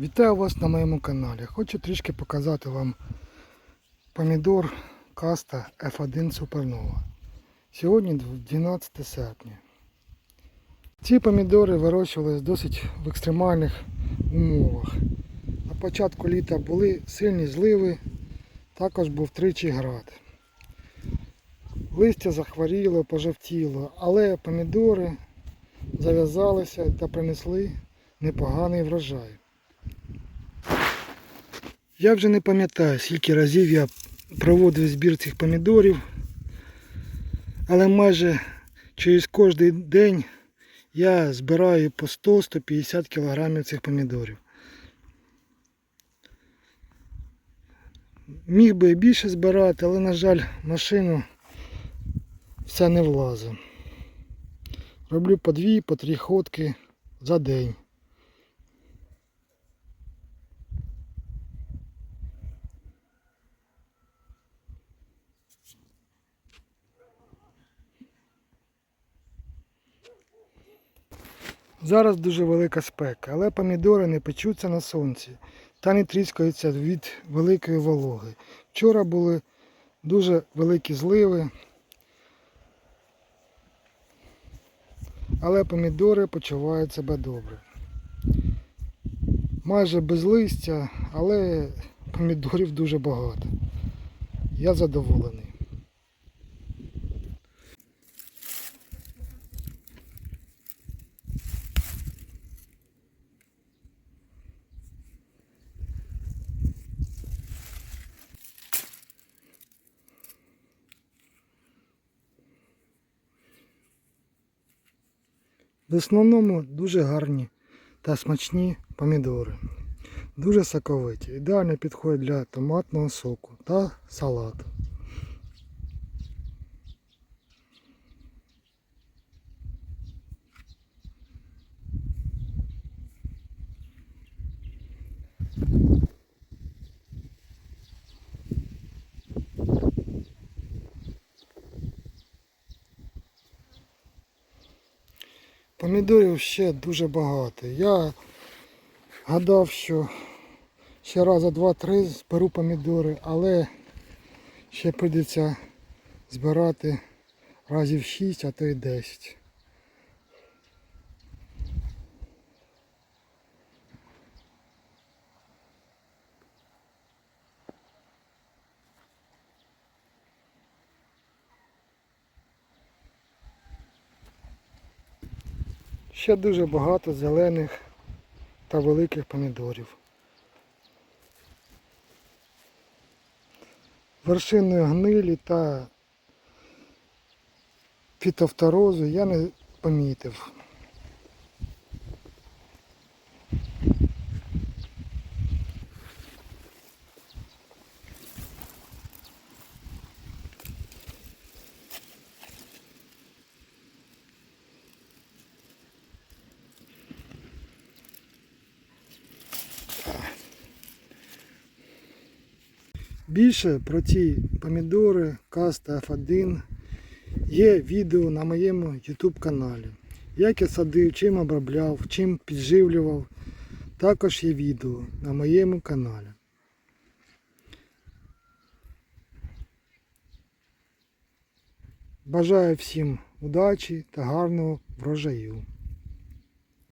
Вітаю вас на моєму каналі. Хочу трішки показати вам помідор каста F1 Supernova. Сьогодні 12 серпня. Ці помідори вирощувались досить в екстремальних умовах. На початку літа були сильні зливи, також був тричі град. Листя захворіло, пожовтіло, але помідори зав'язалися та принесли непоганий врожай. Я вже не пам'ятаю, скільки разів я проводив збір цих помідорів, але майже через кожен день я збираю по 100-150 кг цих помідорів. Міг би і більше збирати, але, на жаль, машину все не влазить. Роблю по дві, по три ходки за день. Зараз дуже велика спека, але помідори не печуться на сонці та не тріскаються від великої вологи. Вчора були дуже великі зливи, але помідори почувають себе добре. Майже без листя, але помідорів дуже багато. Я задоволений. В основному дуже гарні та смачні помідори. Дуже соковиті. Ідеально підходять для томатного соку та салату. Помідорів ще дуже багато. Я гадав, що ще раза два-три зберу помідори, але ще прийдеться збирати разів 6, а то й 10. Ще дуже багато зелених та великих помідорів. Вершиною гнилі та фітофторозу я не помітив. Більше про ці помідори Каста F1 є відео на моєму YouTube каналі. Як я садив, чим обробляв, чим підживлював. Також є відео на моєму каналі. Бажаю всім удачі та гарного врожаю.